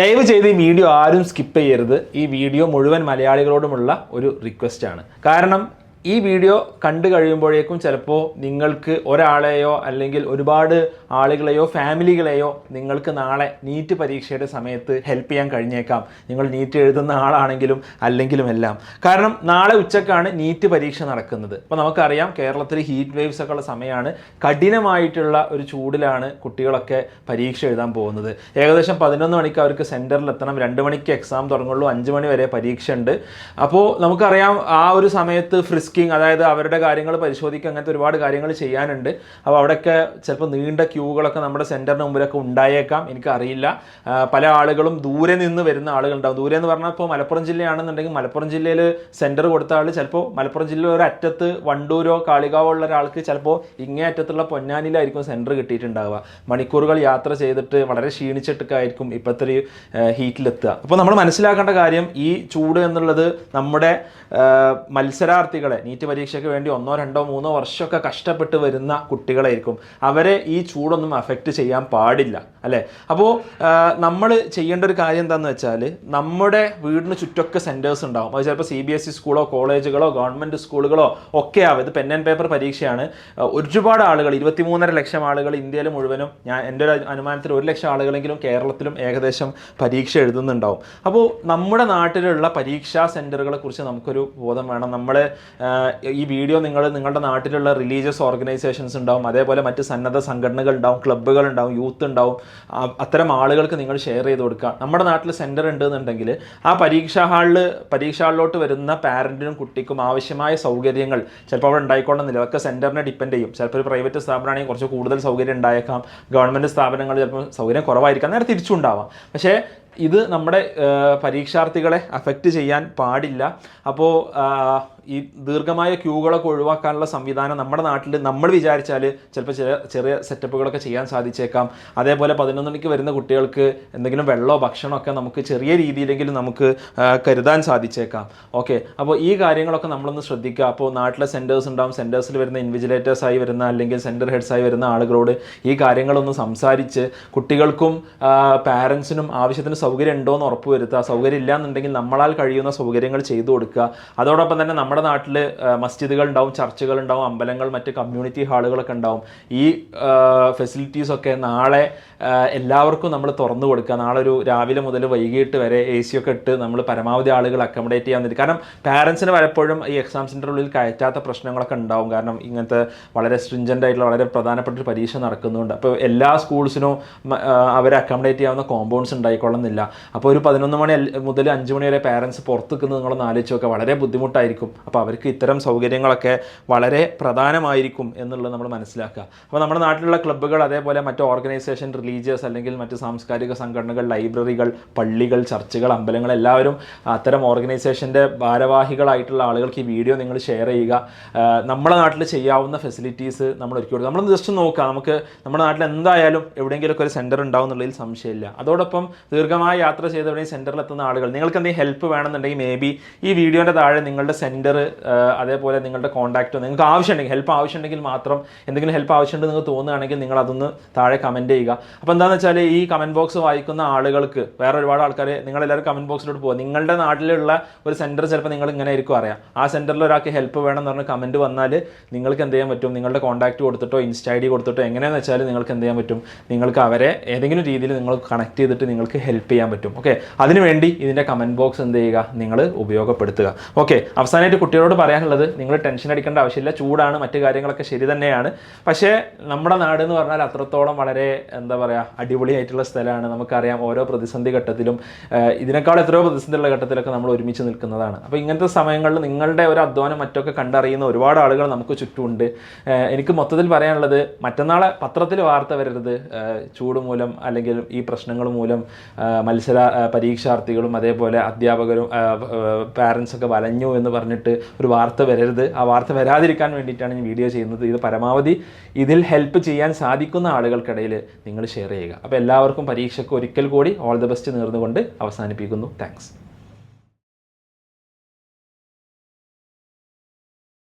ദയവ് ചെയ്ത് ഈ വീഡിയോ ആരും സ്കിപ്പ് ചെയ്യരുത്. ഈ വീഡിയോ മുഴുവൻ മലയാളികളോടുമുള്ള ഒരു റിക്വസ്റ്റ് ആണ്. കാരണം ഈ വീഡിയോ കണ്ടു കഴിയുമ്പോഴേക്കും ചിലപ്പോൾ നിങ്ങൾക്ക് ഒരാളെയോ അല്ലെങ്കിൽ ഒരുപാട് ആളുകളെയോ ഫാമിലികളെയോ നിങ്ങൾക്ക് നാളെ നീറ്റ് പരീക്ഷയുടെ സമയത്ത് ഹെൽപ്പ് ചെയ്യാൻ കഴിഞ്ഞേക്കാം. നിങ്ങൾ നീറ്റ് എഴുതുന്ന ആളാണെങ്കിലും അല്ലെങ്കിലും എല്ലാം. കാരണം നാളെ ഉച്ചക്കാണ് നീറ്റ് പരീക്ഷ നടക്കുന്നത്. അപ്പോൾ നമുക്കറിയാം കേരളത്തിൽ ഹീറ്റ് വേവ്സ് ഒക്കെ ഉള്ള സമയമാണ് കഠിനമായിട്ടുള്ള ഒരു ചൂടിലാണ് കുട്ടികളൊക്കെ പരീക്ഷ എഴുതാൻ പോകുന്നത്. ഏകദേശം പതിനൊന്ന് മണിക്ക് അവർക്ക് സെന്ററിൽ എത്തണം. രണ്ട് മണിക്ക് എക്സാം തുടങ്ങുള്ളൂ. അഞ്ച് മണി വരെ പരീക്ഷ ഉണ്ട് അപ്പോൾ നമുക്കറിയാം ആ ഒരു സമയത്ത് ഫ്രിസ്കിങ് അതായത് അവരുടെ കാര്യങ്ങൾ പരിശോധിക്കുക അങ്ങനത്തെ ഒരുപാട് കാര്യങ്ങൾ ചെയ്യാനുണ്ട്. അപ്പോൾ അവിടെയൊക്കെ ചിലപ്പോൾ നീണ്ട ക്യൂകളൊക്കെ നമ്മുടെ സെന്ററിന് മുമ്പിലൊക്കെ ഉണ്ടായേക്കാം. എനിക്കറിയില്ല പല ആളുകളും ദൂരെ നിന്ന് വരുന്ന ആളുകളുണ്ടാവും. ദൂരെ എന്ന് പറഞ്ഞാൽ ഇപ്പോൾ മലപ്പുറം ജില്ലയാണെന്നുണ്ടെങ്കിൽ മലപ്പുറം ജില്ലയിൽ സെന്റർ കൊടുത്ത ആൾ ചിലപ്പോൾ മലപ്പുറം ജില്ലയിൽ ഒരു അറ്റത്ത് വണ്ടൂരോ കാളികാവോ ഉള്ള ഒരാൾക്ക് ചിലപ്പോൾ ഇങ്ങേ അറ്റത്തുള്ള പൊന്നാനിലായിരിക്കും സെന്റർ കിട്ടിയിട്ടുണ്ടാവുക. മണിക്കൂറുകൾ യാത്ര ചെയ്തിട്ട് വളരെ ക്ഷീണിച്ചിട്ടൊക്കെ ആയിരിക്കും ഇപ്പോഴത്തെ ഹീറ്റിലെത്തുക. അപ്പോൾ നമ്മൾ മനസ്സിലാക്കേണ്ട കാര്യം ഈ ചൂട് എന്നുള്ളത് നമ്മുടെ മത്സരാർത്ഥികളെ നീറ്റ് പരീക്ഷയ്ക്ക് വേണ്ടി ഒന്നോ രണ്ടോ മൂന്നോ വർഷമൊക്കെ കഷ്ടപ്പെട്ട് വരുന്ന കുട്ടികളായിരിക്കും. അവരെ ഈ ചൂടൊന്നും അഫക്റ്റ് ചെയ്യാൻ പാടില്ല അല്ലേ? അപ്പോൾ നമ്മൾ ചെയ്യേണ്ട ഒരു കാര്യം എന്താണെന്ന് വെച്ചാൽ നമ്മുടെ വീടിന് ചുറ്റൊക്കെ സെന്റേഴ്സ് ഉണ്ടാവും. അത് ചിലപ്പോൾ സി ബി എസ് ഇ സ്കൂളോ കോളേജുകളോ ഗവൺമെന്റ് സ്കൂളുകളോ ഒക്കെ ആവും. ഇത് പെൻ ആൻഡ് പേപ്പർ പരീക്ഷയാണ്. ഒരുപാട് ആളുകൾ ഇരുപത്തിമൂന്നര ലക്ഷം ആളുകൾ ഇന്ത്യയിൽ മുഴുവനും ഞാൻ എന്റെ ഒരു അനുമാനത്തിൽ ഒരു ലക്ഷം ആളുകളെങ്കിലും കേരളത്തിലും ഏകദേശം പരീക്ഷ എഴുതുന്നുണ്ടാവും. അപ്പോൾ നമ്മുടെ നാട്ടിലുള്ള പരീക്ഷാ സെന്ററുകളെ കുറിച്ച് നമുക്കൊരു ബോധം വേണം. നമ്മൾ ഈ വീഡിയോ നിങ്ങൾ നിങ്ങളുടെ നാട്ടിലുള്ള റിലീജിയസ് ഓർഗനൈസേഷൻസ് ഉണ്ടാവും അതേപോലെ മറ്റ് സന്നദ്ധ സംഘടനകൾ ഉണ്ടാവും ക്ലബ്ബുകൾ ഉണ്ടാവും യൂത്ത് ഉണ്ടാവും. അത്തരം ആളുകൾക്ക് നിങ്ങൾ ഷെയർ ചെയ്ത് കൊടുക്കുക. നമ്മുടെ നാട്ടിൽ സെന്റർ ഉണ്ടെന്നുണ്ടെങ്കിൽ ആ പരീക്ഷാ ഹാളിൽ പരീക്ഷാ ഹാളിലോട്ട് വരുന്ന പാരന്റിനും കുട്ടിക്കും ആവശ്യമായ സൗകര്യങ്ങൾ ചിലപ്പോൾ അവിടെ ഉണ്ടായിക്കൊള്ളുന്നില്ല അതൊക്കെ സെന്ററിനെ ഡിപ്പെൻഡ് ചെയ്യും. ചിലപ്പോൾ ഒരു പ്രൈവറ്റ് സ്ഥാപനമാണെങ്കിൽ കുറച്ച് കൂടുതൽ സൗകര്യം ഉണ്ടായേക്കാം. ഗവൺമെന്റ് സ്ഥാപനങ്ങൾ ചിലപ്പോൾ സൗകര്യം കുറവായിരിക്കാം. നേരെ തിരിച്ചുണ്ടാവാം. പക്ഷേ ഇത് നമ്മുടെ പരീക്ഷാർത്ഥികളെ അഫക്റ്റ് ചെയ്യാൻ പാടില്ല. അപ്പോൾ ഈ ദീർഘമായ ക്യൂകളൊക്കെ ഒഴിവാക്കാനുള്ള സംവിധാനം നമ്മുടെ നാട്ടിൽ നമ്മൾ വിചാരിച്ചാൽ ചിലപ്പോൾ ചെറിയ ചെറിയ സെറ്റപ്പുകളൊക്കെ ചെയ്യാൻ സാധിച്ചേക്കാം. അതേപോലെ പതിനൊന്ന് മണിക്ക് വരുന്ന കുട്ടികൾക്ക് എന്തെങ്കിലും വെള്ളമോ ഭക്ഷണമോ ഒക്കെ നമുക്ക് ചെറിയ രീതിയിലെങ്കിലും നമുക്ക് കരുതാൻ സാധിച്ചേക്കാം. ഓക്കെ. അപ്പോൾ ഈ കാര്യങ്ങളൊക്കെ നമ്മളൊന്ന് ശ്രദ്ധിക്കുക. അപ്പോൾ നാട്ടിലെ സെന്റേഴ്സ് ഉണ്ടാവും. സെന്റേഴ്സിൽ വരുന്ന ഇൻവിജിലേറ്റേഴ്സായി വരുന്ന അല്ലെങ്കിൽ സെന്റർ ഹെഡ്സായി വരുന്ന ആളുകളോട് ഈ കാര്യങ്ങളൊന്ന് സംസാരിച്ച് കുട്ടികൾക്കും പാരൻസിനും ആവശ്യത്തിന് സൗകര്യം ഉണ്ടോ എന്ന് ഉറപ്പ് വരുത്തുക സൗകര്യം ഇല്ല എന്നുണ്ടെങ്കിൽ നമ്മളാൽ കഴിയുന്ന സൗകര്യങ്ങൾ ചെയ്തു കൊടുക്കുക. അതോടൊപ്പം തന്നെ നമ്മുടെ നാട്ടിൽ മസ്ജിദുകൾ ഉണ്ടാവും ചർച്ചുകൾ ഉണ്ടാവും അമ്പലങ്ങൾ മറ്റ് കമ്മ്യൂണിറ്റി ഹാളുകളൊക്കെ ഉണ്ടാവും. ഈ ഫെസിലിറ്റീസൊക്കെ നാളെ എല്ലാവർക്കും നമ്മൾ തുറന്നു കൊടുക്കുക. നാളെ ഒരു രാവിലെ മുതൽ വൈകിട്ട് വരെ എ സി ഒക്കെ ഇട്ട് നമ്മൾ പരമാവധി ആളുകൾ അക്കോമഡേറ്റ് ചെയ്യാൻ വേണ്ടി. കാരണം പാരൻസിന് പലപ്പോഴും ഈ എക്സാം സെന്ററിന്റെ ഉള്ളിൽ കയറ്റാത്ത പ്രശ്നങ്ങളൊക്കെ ഉണ്ടാവും. കാരണം ഇങ്ങനത്തെ വളരെ സ്ട്രിഞ്ചന്റ് ആയിട്ടുള്ള വളരെ പ്രധാനപ്പെട്ട ഒരു പരീക്ഷ നടക്കുന്നുണ്ട്. അപ്പോൾ എല്ലാ സ്കൂൾസിനും അവരെ അക്കോമഡേറ്റ് ചെയ്യാവുന്ന കോമ്പൗണ്ട്സ് ഉണ്ടായിക്കൊള്ളുന്നില്ല. അപ്പോൾ ഒരു പതിനൊന്ന് മണി മുതൽ അഞ്ച് മണി വരെ പാരൻസ് പുറത്ത് നിൽക്കുന്നത് നിങ്ങളൊന്ന് ആലോചിച്ച് നോക്കുക. വളരെ ബുദ്ധിമുട്ടായിരിക്കും. അപ്പോൾ അവർക്ക് ഇത്തരം സൗകര്യങ്ങളൊക്കെ വളരെ പ്രധാനമായിരിക്കും എന്നുള്ളത് നമ്മൾ മനസ്സിലാക്കുക. അപ്പോൾ നമ്മുടെ നാട്ടിലുള്ള ക്ലബ്ബുകൾ അതേപോലെ മറ്റ് ഓർഗനൈസേഷൻ റിലീജിയസ് അല്ലെങ്കിൽ മറ്റ് സാംസ്കാരിക സംഘടനകൾ ലൈബ്രറികൾ പള്ളികൾ ചർച്ചുകൾ അമ്പലങ്ങൾ എല്ലാവരും അത്തരം ഓർഗനൈസേഷന്റെ ഭാരവാഹികളായിട്ടുള്ള ആളുകൾക്ക് ഈ വീഡിയോ നിങ്ങൾ ഷെയർ ചെയ്യുക. നമ്മുടെ നാട്ടിൽ ചെയ്യാവുന്ന ഫെസിലിറ്റീസ് നമ്മൾ ഒരുക്കി കൊടുക്കുക. നമ്മളൊന്ന് ജസ്റ്റ് നോക്കുക. നമുക്ക് നമ്മുടെ നാട്ടിൽ എന്തായാലും എവിടെയെങ്കിലുമൊക്കെ ഒരു സെന്റർ ഉണ്ടാവും എന്നുള്ളതിൽ സംശയമില്ല. അതോടൊപ്പം ദീർഘമായ യാത്ര ചെയ്ത് എവിടെയും സെന്ററിൽ എത്തുന്ന ആളുകൾ നിങ്ങൾക്ക് എന്തെങ്കിലും ഹെൽപ്പ് വേണമെന്നുണ്ടെങ്കിൽ മേ ബി ഈ വീഡിയോന്റെ താഴെ നിങ്ങളുടെ സെന്റർ അതേപോലെ നിങ്ങളുടെ കോൺടാക്റ്റോ നിങ്ങൾക്ക് ആവശ്യമുണ്ടെങ്കിൽ ഹെൽപ്പ് ആവശ്യമുണ്ടെങ്കിൽ മാത്രം എന്തെങ്കിലും ഹെൽപ്പ് ആവശ്യമുണ്ട് നിങ്ങൾക്ക് തോന്നുകയാണെങ്കിൽ നിങ്ങൾ അതൊന്ന് താഴെ കമന്റ് ചെയ്യുക. അപ്പോൾ എന്താണെന്ന് വെച്ചാൽ ഈ കമന്റ് ബോക്സ് വായിക്കുന്ന ആളുകൾക്ക് വേറെ ഒരുപാട് ആൾക്കാർ നിങ്ങളെല്ലാവരും കമന്റ് ബോക്സിലോട്ട് പോകുക നിങ്ങളുടെ നാട്ടിലുള്ള ഒരു സെന്റർ ചിലപ്പോൾ നിങ്ങൾ ഇങ്ങനെ ആയിരിക്കും അറിയാം. ആ സെന്ററിൽ ഒരാൾക്ക് ഹെൽപ്പ് വേണം എന്ന് പറഞ്ഞ് കമന്റ് വന്നാൽ നിങ്ങൾക്ക് എന്ത് ചെയ്യാൻ പറ്റും? നിങ്ങളുടെ കോൺടാക്റ്റ് കൊടുത്തിട്ടോ ഇൻസ്റ്റ ഐ ഡി കൊടുത്തിട്ടോ എങ്ങനെയാണെന്ന് വെച്ചാൽ നിങ്ങൾക്ക് എന്ത് ചെയ്യാൻ പറ്റും? നിങ്ങൾക്ക് അവരെ ഏതെങ്കിലും രീതിയിൽ നിങ്ങൾ കണക്ട് ചെയ്തിട്ട് നിങ്ങൾക്ക് ഹെൽപ്പ് ചെയ്യാൻ പറ്റും. ഓക്കെ അതിനുവേണ്ടി ഇതിന്റെ കമന്റ് ബോക്സ് എന്ത് ചെയ്യുക? നിങ്ങൾ ഉപയോഗപ്പെടുത്തുക. ഓക്കെ അവസാനമായിട്ട് കുട്ടികളോട് പറയാനുള്ളത് നിങ്ങൾ ടെൻഷൻ അടിക്കേണ്ട ആവശ്യമില്ല ചൂടാണ് മറ്റു കാര്യങ്ങളൊക്കെ ശരി തന്നെയാണ്. പക്ഷേ നമ്മുടെ നാട് എന്ന് പറഞ്ഞാൽ അത്രത്തോളം വളരെ എന്താ പറയുക അടിപൊളിയായിട്ടുള്ള സ്ഥലമാണ്. നമുക്കറിയാം ഓരോ പ്രതിസന്ധി ഘട്ടത്തിലും ഇതിനേക്കാൾ എത്രയോ പ്രതിസന്ധിയുള്ള ഘട്ടത്തിലൊക്കെ നമ്മൾ ഒരുമിച്ച് നിൽക്കുന്നതാണ്. അപ്പോൾ ഇങ്ങനത്തെ സമയങ്ങളിൽ നിങ്ങളുടെ ഒരു അധ്വാനം മറ്റൊക്കെ കണ്ടറിയുന്ന ഒരുപാട് ആളുകൾ നമുക്ക് ചുറ്റുമുണ്ട്. എനിക്ക് മൊത്തത്തിൽ പറയാനുള്ളത് മറ്റന്നാളെ പത്രത്തിൽ വാർത്ത വരരുത്. ചൂട് മൂലം അല്ലെങ്കിൽ ഈ പ്രശ്നങ്ങൾ മൂലം മത്സര പരീക്ഷാർത്ഥികളും അതേപോലെ അധ്യാപകരും പാരൻസൊക്കെ വലഞ്ഞു എന്ന് പറഞ്ഞിട്ട് ഒരു വാർത്ത വരരുത്. ആ വാർത്ത വരാതിരിക്കാൻ വേണ്ടിയിട്ടാണ് ഞാൻ വീഡിയോ ചെയ്യുന്നത്. ഇത് പരമാവധി ഇതിൽ ഹെൽപ്പ് ചെയ്യാൻ സാധിക്കുന്ന ആളുകൾക്കിടയിൽ നിങ്ങൾ ഷെയർ ചെയ്യുക. അപ്പോൾ എല്ലാവർക്കും പരീക്ഷയ്ക്ക് ഒരിക്കൽ കൂടി ഓൾ ദ ബെസ്റ്റ് നേർന്നുകൊണ്ട് അവസാനിപ്പിക്കുന്നു. താങ്ക്സ്